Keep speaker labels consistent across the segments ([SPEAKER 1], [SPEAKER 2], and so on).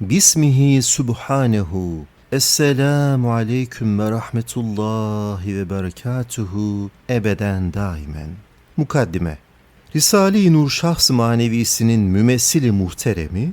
[SPEAKER 1] Bismihi subhanehu. Esselamu aleyküm ve rahmetullahi ve berekatuhu ebeden daimen. Mukaddime Risale-i Nur Şahs Manevisinin mümessili muhteremi,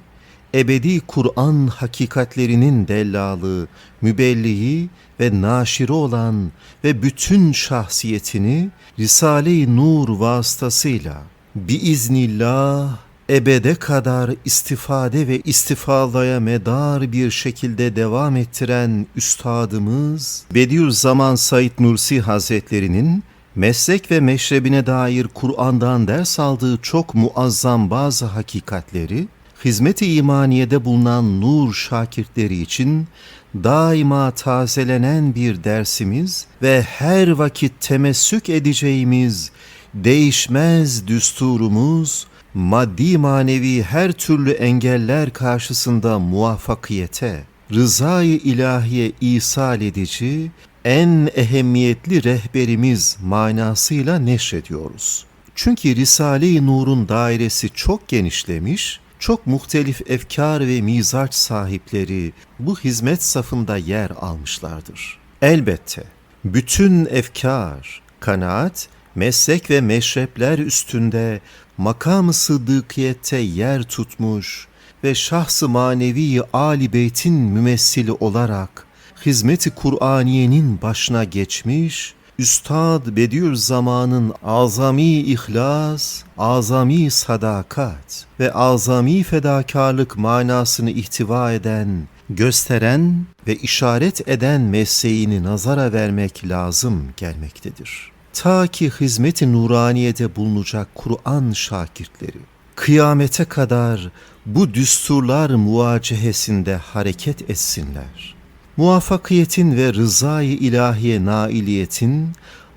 [SPEAKER 1] ebedi Kur'an hakikatlerinin dellalı, mübelliği ve naşiri olan ve bütün şahsiyetini Risale-i Nur vasıtasıyla biiznillah ebede kadar istifade ve istifadaya medar bir şekilde devam ettiren üstadımız Bediüzzaman Said Nursi Hazretlerinin meslek ve meşrebine dair Kur'an'dan ders aldığı çok muazzam bazı hakikatleri hizmet-i imaniyede bulunan nur şakirtleri için daima tazelenen bir dersimiz ve her vakit temessük edeceğimiz değişmez düsturumuz, maddi manevi her türlü engeller karşısında muvaffakiyete, rızayı ilahiye isal edici, en ehemmiyetli rehberimiz manasıyla neşrediyoruz. Çünkü Risale-i Nur'un dairesi çok genişlemiş, çok muhtelif efkar ve mizaç sahipleri bu hizmet safında yer almışlardır. Elbette bütün efkar, kanaat, meslek ve meşrepler üstünde makam-ı sıddıkiyette yer tutmuş ve şahs-ı manevi Ali Beyt'in mümessili olarak hizmeti Kur'aniyenin başına geçmiş, Üstad Bediüzzaman'ın azami ihlas, azami sadakat ve azami fedakarlık manasını ihtiva eden, gösteren ve işaret eden mesleğini nazara vermek lazım gelmektedir. Ta ki hizmet-i nuraniyede bulunacak Kur'an şakirtleri, kıyamete kadar bu düsturlar muvacehesinde hareket etsinler. Muvaffakiyetin ve rızayı ilahiye nailiyetin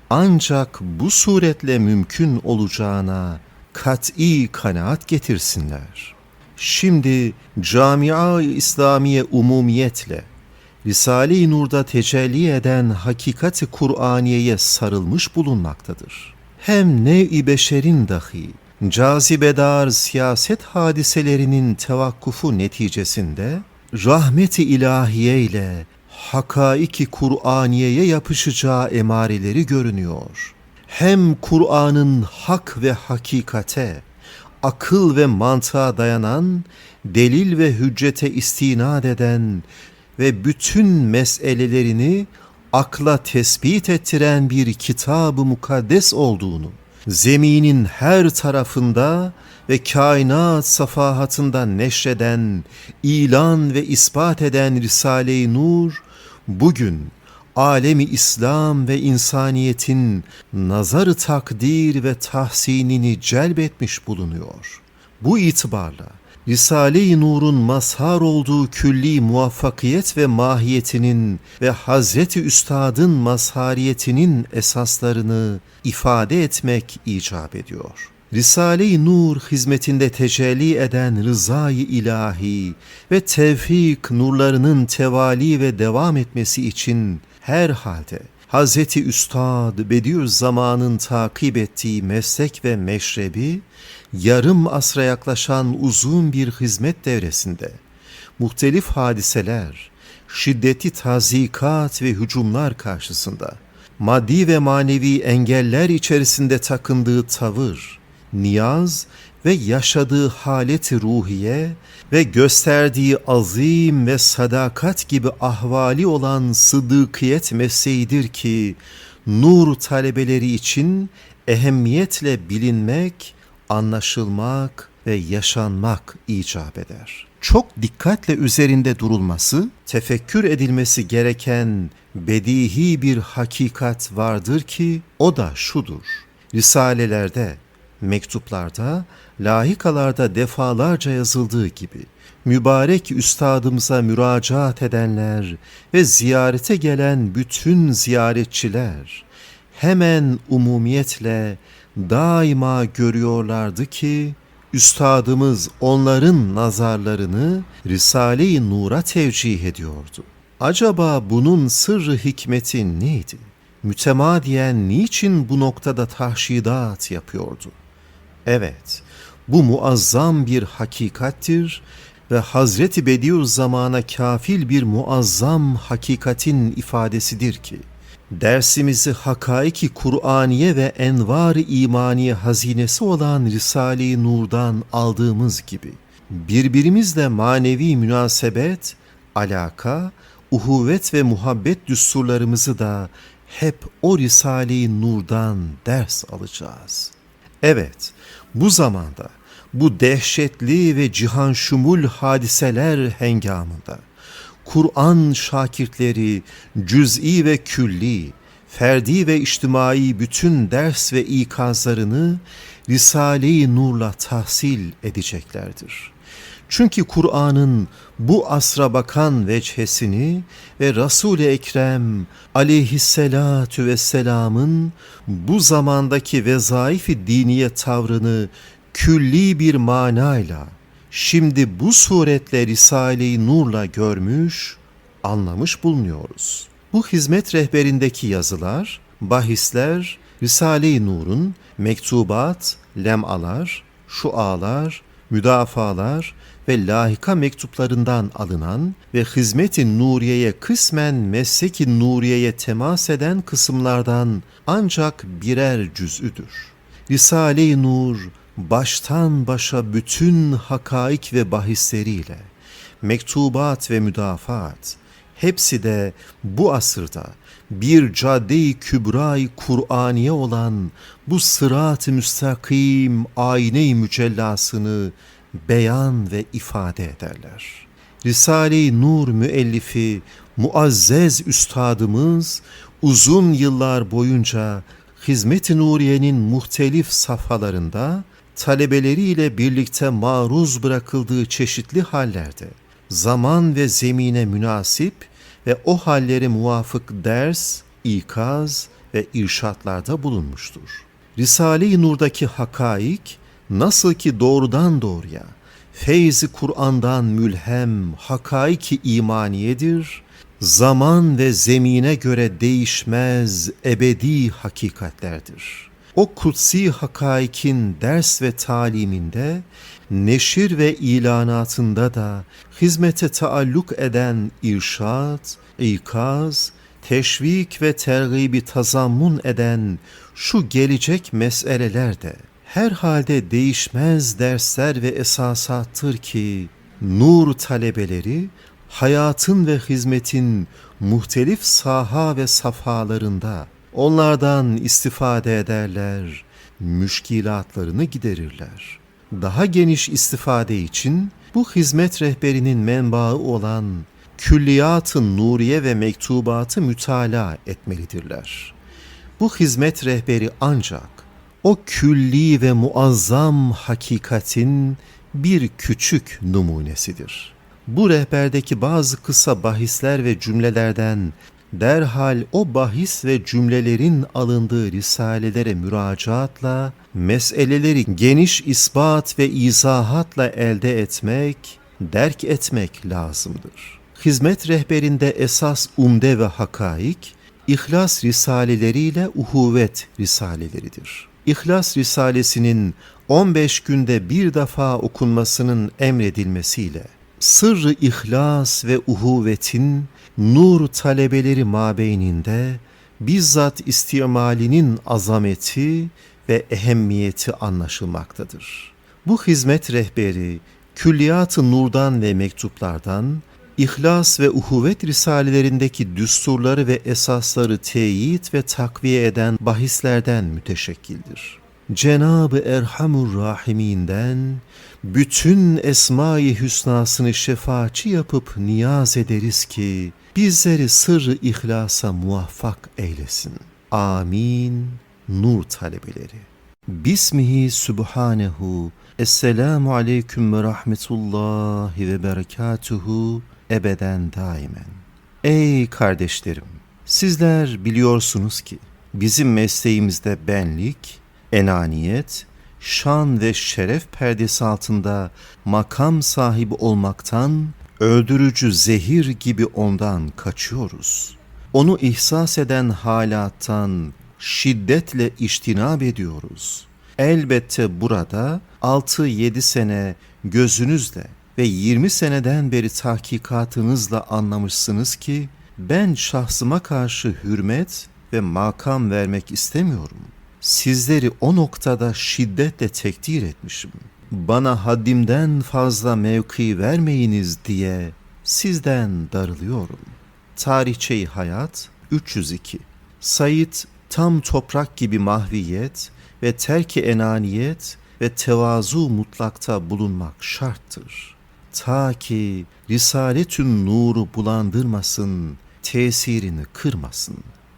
[SPEAKER 1] ancak bu suretle mümkün olacağına kat'i kanaat getirsinler. Şimdi camia İslamiye umumiyetle Risale-i Nur'da tecelli eden hakikati Kur'aniye'ye sarılmış bulunmaktadır. Hem nev-i beşerin dahi cazibedar siyaset hadiselerinin tevakkufu neticesinde rahmeti ilahiye ile hakaiki Kur'aniye'ye yapışacağı emareleri görünüyor. Hem Kur'an'ın hak ve hakikate, akıl ve mantığa dayanan, delil ve hüccete istinad eden ve bütün meselelerini akla tespit ettiren bir kitab-ı mukaddes olduğunu, zeminin her tarafında ve kainat safahatında neşreden, ilan ve ispat eden Risale-i Nur, bugün alemi İslam ve insaniyetin nazarı takdir ve tahsinini celbetmiş bulunuyor. Bu itibarla Risale-i Nur'un mazhar olduğu külli muvaffakiyet ve mahiyetinin ve Hazreti Üstad'ın mazhariyetinin esaslarını ifade etmek icap ediyor. Risale-i Nur hizmetinde tecelli eden rızayı ilahi ve tevfik nurlarının tevali ve devam etmesi için her halde Hazreti Üstad Bediüzzaman'ın takip ettiği meslek ve meşrebi, yarım asra yaklaşan uzun bir hizmet devresinde, muhtelif hadiseler, şiddeti tazikat ve hücumlar karşısında, maddi ve manevi engeller içerisinde takındığı tavır, niyaz ve yaşadığı haleti ruhiye ve gösterdiği azim ve sadakat gibi ahvali olan sıddıkiyet mesleğidir ki nur talebeleri için ehemmiyetle bilinmek, anlaşılmak ve yaşanmak icap eder. Çok dikkatle üzerinde durulması, tefekkür edilmesi gereken bedihi bir hakikat vardır ki o da şudur. Risalelerde mektuplarda, lahikalarda defalarca yazıldığı gibi mübarek üstadımıza müracaat edenler ve ziyarete gelen bütün ziyaretçiler hemen umumiyetle daima görüyorlardı ki üstadımız onların nazarlarını Risale-i Nur'a tevcih ediyordu. Acaba bunun sırrı hikmeti neydi? Mütemadiyen niçin bu noktada tahşidat yapıyordu? Evet, bu muazzam bir hakikattir ve Hazreti Bediüzzaman'a kafil bir muazzam hakikatin ifadesidir ki, dersimizi hakaiki Kur'aniye ve envar-ı imaniye hazinesi olan Risale-i Nur'dan aldığımız gibi, birbirimizle manevi münasebet, alaka, uhuvvet ve muhabbet düsturlarımızı da hep o Risale-i Nur'dan ders alacağız. Evet, bu zamanda, bu dehşetli ve cihan şumul hadiseler hengamında, Kur'an şakirtleri cüz'i ve külli, ferdi ve içtimai bütün ders ve ikazlarını Risale-i Nur'la tahsil edeceklerdir.'' Çünkü Kur'an'ın bu asra bakan veçhesini ve Resul-i Ekrem aleyhisselatu vesselamın bu zamandaki vezaifi diniye tavrını külli bir manayla şimdi bu suretle Risale-i Nur'la görmüş, anlamış bulunuyoruz. Bu hizmet rehberindeki yazılar, bahisler, Risale-i Nur'un mektubat, lemalar, şualar, müdafalar ve lahika mektuplarından alınan ve hizmet-i Nuriye'ye kısmen meslek-i Nuriye'ye temas eden kısımlardan ancak birer cüz'üdür. Risale-i Nur baştan başa bütün hakaik ve bahisleriyle, mektubat ve müdafat, hepsi de bu asırda bir cadde-i kübra-i Kur'aniye olan bu sırat-ı müstakim ayne-i mücellasını beyan ve ifade ederler. Risale-i Nur müellifi muazzez üstadımız uzun yıllar boyunca Hizmet-i Nuriye'nin muhtelif safhalarında talebeleriyle birlikte maruz bırakıldığı çeşitli hallerde zaman ve zemine münasip ve o hallere muvafık ders, ikaz ve irşatlarda bulunmuştur. Risale-i Nur'daki hakaik nasıl ki doğrudan doğruya feyzi Kur'an'dan mülhem hakaiki imaniyedir, zaman ve zemine göre değişmez ebedi hakikatlerdir. O kutsi hakaikin ders ve taliminde, neşir ve ilanatında da hizmete taalluk eden irşat, ikaz, teşvik ve tergibi tazammun eden şu gelecek meseleler de herhalde değişmez dersler ve esasattır ki nur talebeleri hayatın ve hizmetin muhtelif saha ve safhalarında onlardan istifade ederler, müşkilatlarını giderirler. Daha geniş istifade için bu hizmet rehberinin menbaı olan külliyat-ı nuriye ve mektubatı mütala etmelidirler. Bu hizmet rehberi ancak o külli ve muazzam hakikatin bir küçük numunesidir. Bu rehberdeki bazı kısa bahisler ve cümlelerden derhal o bahis ve cümlelerin alındığı risalelere müracaatla meseleleri geniş ispat ve izahatla elde etmek, derk etmek lazımdır. Hizmet rehberinde esas umde ve hakaik, İhlas risaleleriyle uhuvvet risaleleridir. İhlas Risalesi'nin 15 günde bir defa okunmasının emredilmesiyle sırrı ihlas ve uhuvvetin nur talebeleri mabeyninde bizzat istimalinin azameti ve ehemmiyeti anlaşılmaktadır. Bu hizmet rehberi külliyat-ı nurdan ve mektuplardan İhlas ve Uhuvvet risalelerindeki düsturları ve esasları teyit ve takviye eden bahislerden müteşekkildir. Cenab-ı Erhamur Rahiminden bütün esma-i hüsnasını şefaatçi yapıp niyaz ederiz ki bizleri sırrı ihlasa muvaffak eylesin. Amin. Nur talebeleri. Bismihi Subhanehu Esselamu Aleyküm ve Rahmetullahi ve Berekatuhu ebeden daimen. Ey kardeşlerim! Sizler biliyorsunuz ki bizim mesleğimizde benlik, enaniyet, şan ve şeref perdesi altında makam sahibi olmaktan öldürücü zehir gibi ondan kaçıyoruz. Onu ihsas eden halattan şiddetle iştinab ediyoruz. Elbette burada 6-7 sene gözünüzle ve 20 seneden beri tahkikatınızla anlamışsınız ki ben şahsıma karşı hürmet ve makam vermek istemiyorum. Sizleri o noktada şiddetle tekdir etmişim. Bana haddimden fazla mevki vermeyiniz diye sizden darılıyorum. Tarihçeyi Hayat 302 Said tam toprak gibi mahviyet ve terki enaniyet ve tevazu mutlakta bulunmak şarttır. Ta ki Risaletün nuru bulandırmasın, tesirini kırmasın.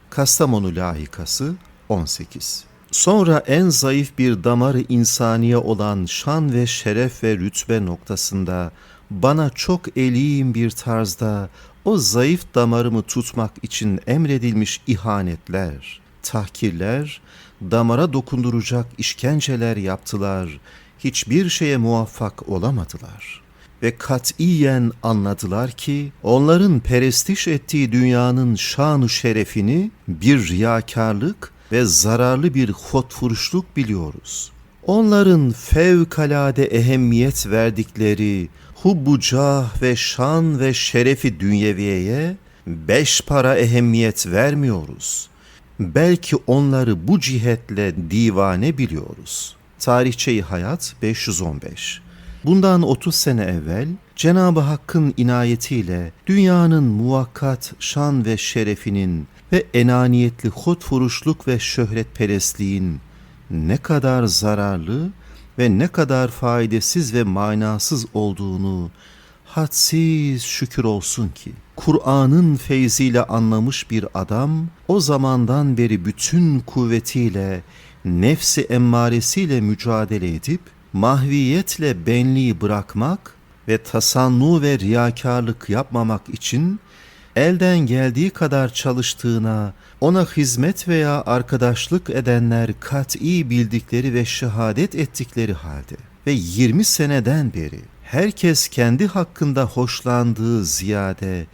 [SPEAKER 1] Kastamonu lahikası 18 Sonra en zayıf bir damarı insaniye olan şan ve şeref ve rütbe noktasında bana çok eliyim bir tarzda o zayıf damarımı tutmak için emredilmiş ihanetler, tahkirler, damara dokunduracak işkenceler yaptılar, hiçbir şeye muvaffak olamadılar. Ve katiyen anladılar ki onların perestiş ettiği dünyanın şanu şerefini bir riyakarlık ve zararlı bir hotfuruşluk biliyoruz. Onların fevkalade ehemmiyet verdikleri hubbu cah ve şan ve şerefi dünyeviyeye beş para ehemmiyet vermiyoruz. Belki onları bu cihetle divane biliyoruz. Tarihçeyi Hayat 515 Bundan 30 sene evvel Cenab-ı Hakk'ın inayetiyle dünyanın muvakkat şan ve şerefinin ve enaniyetli hotfuruşluk ve şöhretperestliğin ne kadar zararlı ve ne kadar faydasız ve manasız olduğunu hadsiz şükür olsun ki Kur'an'ın feyziyle anlamış bir adam o zamandan beri bütün kuvvetiyle nefsi emmaresiyle mücadele edip mahviyetle benliği bırakmak ve tasannu ve riyakarlık yapmamak için elden geldiği kadar çalıştığına, ona hizmet veya arkadaşlık edenler kat'i bildikleri ve şehadet ettikleri halde ve 20 seneden beri herkes kendi hakkında hoşlandığı ziyade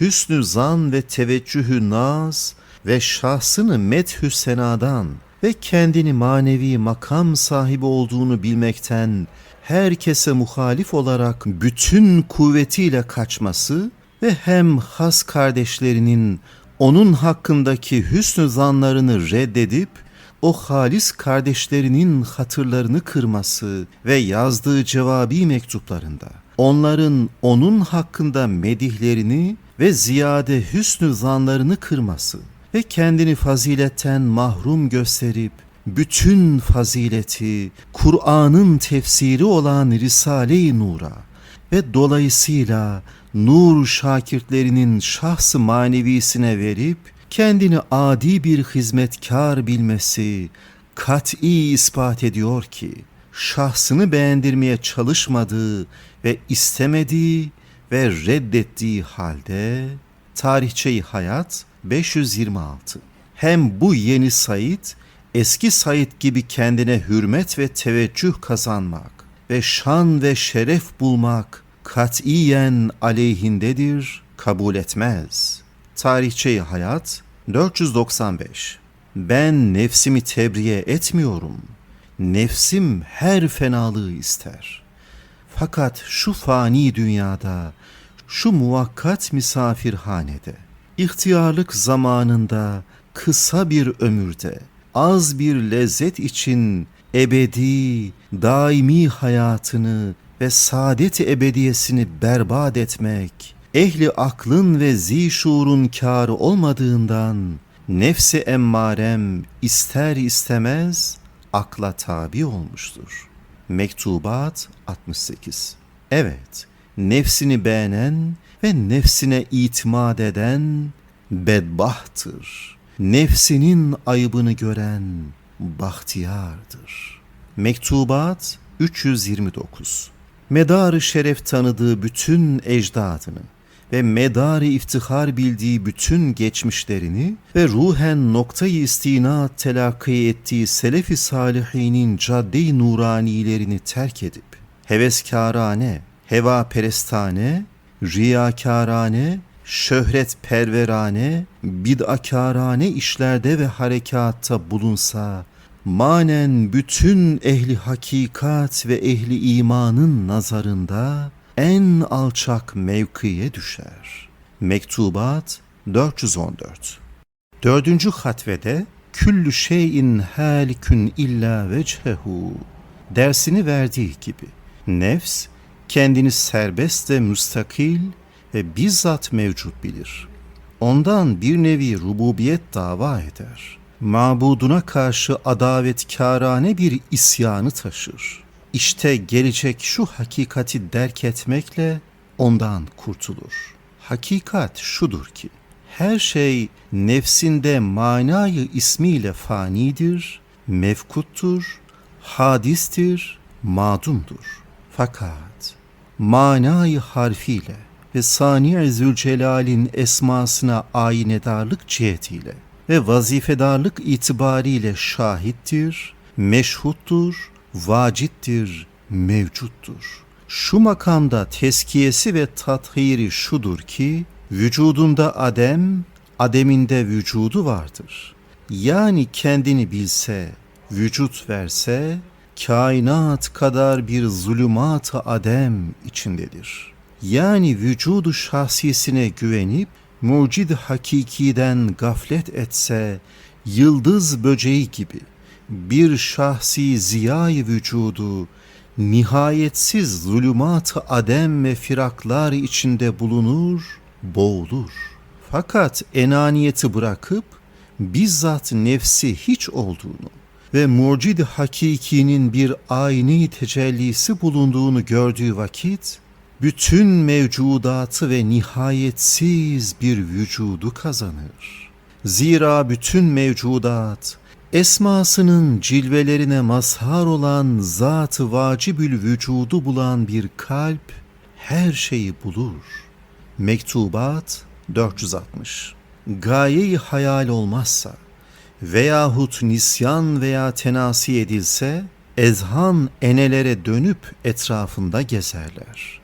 [SPEAKER 1] hüsnü zan ve teveccühü naz ve şahsını methü senadan ve kendini manevi makam sahibi olduğunu bilmekten herkese muhalif olarak bütün kuvvetiyle kaçması ve hem has kardeşlerinin onun hakkındaki hüsnü zanlarını reddedip o halis kardeşlerinin hatırlarını kırması ve yazdığı cevabi mektuplarında onların onun hakkında medihlerini ve ziyade hüsnü zanlarını kırması ve kendini faziletten mahrum gösterip bütün fazileti Kur'an'ın tefsiri olan Risale-i Nur'a ve dolayısıyla nur şakirtlerinin şahsı manevisine verip kendini adi bir hizmetkar bilmesi kat'i ispat ediyor ki şahsını beğendirmeye çalışmadığı ve istemediği ve reddettiği halde tarihçeyi hayat 526 hem bu yeni Said eski Said gibi kendine hürmet ve teveccüh kazanmak ve şan ve şeref bulmak katiyen aleyhindedir, kabul etmez. Tarihçeyi Hayat 495 Ben nefsimi tebriye etmiyorum. Nefsim her fenalığı ister. Fakat şu fani dünyada, şu muvakkat misafirhanede, ihtiyarlık zamanında, kısa bir ömürde, az bir lezzet için ebedi, daimi hayatını ve saadet ebediyesini berbat etmek, ehli aklın ve zişurun kârı olmadığından, nefsi emmarem ister istemez akla tabi olmuştur. Mektubat 68 Evet, nefsini beğenen ve nefsine itimat eden bedbahtır. Nefsinin ayıbını gören bahtiyardır. Mektubat 329 Medarı şeref tanıdığı bütün ecdadını ve medarı iftihar bildiği bütün geçmişlerini ve ruhen noktayı istina telakki ettiği selef-i salihinin cadde-i nuranilerini terk edip heveskârane, heva perestane, riyakârane, şöhret perverane, bid'akârane işlerde ve harekatta bulunsa manen bütün ehli hakikat ve ehli imanın nazarında en alçak mevkiye düşer. Mektubat 414 Dördüncü hatvede küllü şeyin halikün illa vechehu dersini verdiği gibi nefs kendini serbest ve müstakil ve bizzat mevcut bilir. Ondan bir nevi rububiyet dava eder. Mabuduna karşı adavetkârane bir isyanı taşır. İşte gelecek şu hakikati derk etmekle ondan kurtulur. Hakikat şudur ki, her şey nefsinde manayı ismiyle fanidir, mevkuttur, hadistir, madumdur. Fakat manayı harfiyle ve Sani Zülcelal'in esmasına ayinedarlık cihetiyle ve vazifedarlık itibariyle şahittir, meşhuttur, vacittir, mevcuttur. Şu makamda teskiyesi ve tathiri şudur ki, vücudunda adem, ademinde vücudu vardır. Yani kendini bilse, vücut verse, kainat kadar bir zulümat-ı adem içindedir. Yani vücudu şahsiyesine güvenip, mucid hakikiden gaflet etse, yıldız böceği gibi bir şahsi ziyayı vücudu, nihayetsiz zulümat-ı adem ve firaklar içinde bulunur, boğulur. Fakat enaniyeti bırakıp bizzat nefsi hiç olduğunu ve mucid hakikinin bir ayni tecellisi bulunduğunu gördüğü vakit bütün mevcudatı ve nihayetsiz bir vücudu kazanır. Zira bütün mevcudat esmasının cilvelerine mazhar olan zat-ı vacibül vücudu bulan bir kalp her şeyi bulur. Mektubat 460 Gaye-i hayal olmazsa veyahut nisyan veya tenasi edilse ezhan enelere dönüp etrafında gezerler.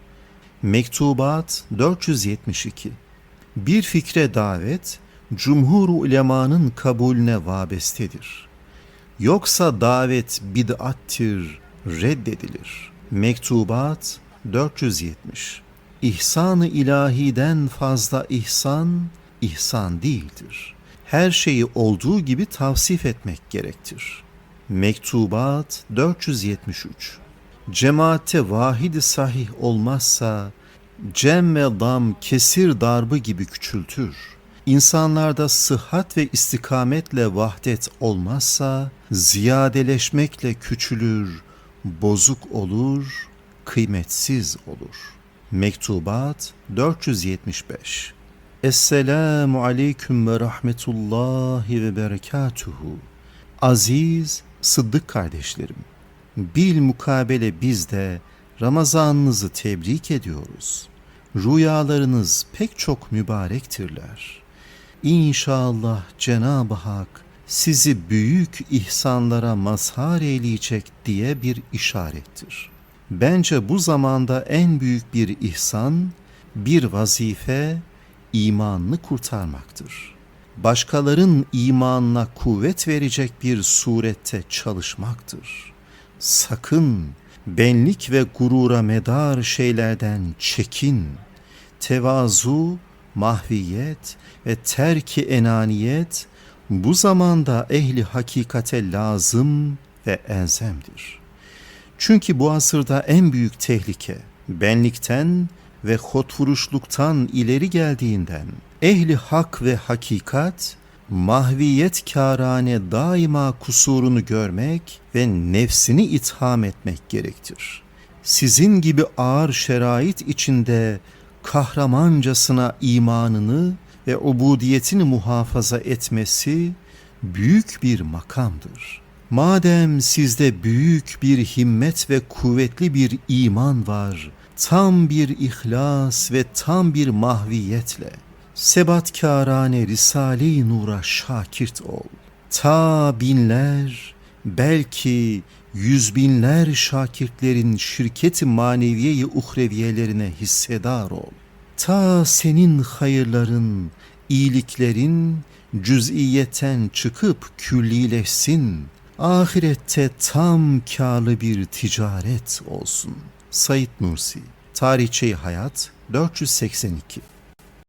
[SPEAKER 1] Mektubat 472 Bir fikre davet, cumhur ulemanın kabulüne vabestedir. Yoksa davet bid'attir, reddedilir. Mektubat 470 İhsan-ı ilahiden fazla ihsan, ihsan değildir. Her şeyi olduğu gibi tavsif etmek gerektir. Mektubat 473 Cemaatte vahidi sahih olmazsa cem ve dam kesir darbı gibi küçültür. İnsanlarda sıhhat ve istikametle vahdet olmazsa ziyadeleşmekle küçülür, bozuk olur, kıymetsiz olur. Mektubat 475 Esselamu aleyküm ve rahmetullahi ve berekatuhu. Aziz Sıddık kardeşlerim, bil mukabele biz de Ramazanınızı tebrik ediyoruz. Rüyalarınız pek çok mübarektirler. İnşallah Cenab-ı Hak sizi büyük ihsanlara mazhar eyleyecek diye bir işarettir. Bence bu zamanda en büyük bir ihsan, bir vazife, imanını kurtarmaktır. Başkaların imanına kuvvet verecek bir surette çalışmaktır. Sakın benlik ve gurura medar şeylerden çekin. Tevazu, mahviyet ve terki enaniyet bu zamanda ehli hakikate lazım ve elzemdir. Çünkü bu asırda en büyük tehlike benlikten ve hotvuruşluktan ileri geldiğinden ehli hak ve hakikat mahviyet kârane daima kusurunu görmek ve nefsini itham etmek gerektir. Sizin gibi ağır şerait içinde kahramancasına imanını ve ubudiyetini muhafaza etmesi büyük bir makamdır. Madem sizde büyük bir himmet ve kuvvetli bir iman var, tam bir ihlas ve tam bir mahviyetle, sebatkârane Risale-i Nur'a şakirt ol. Ta binler, belki yüz binler şakirtlerin şirket-i maneviye-i uhreviyelerine hissedar ol. Ta senin hayırların, iyiliklerin cüz'iyetten çıkıp küllileşsin. Ahirette tam kârlı bir ticaret olsun. Said Nursi Tarihçe Hayat 482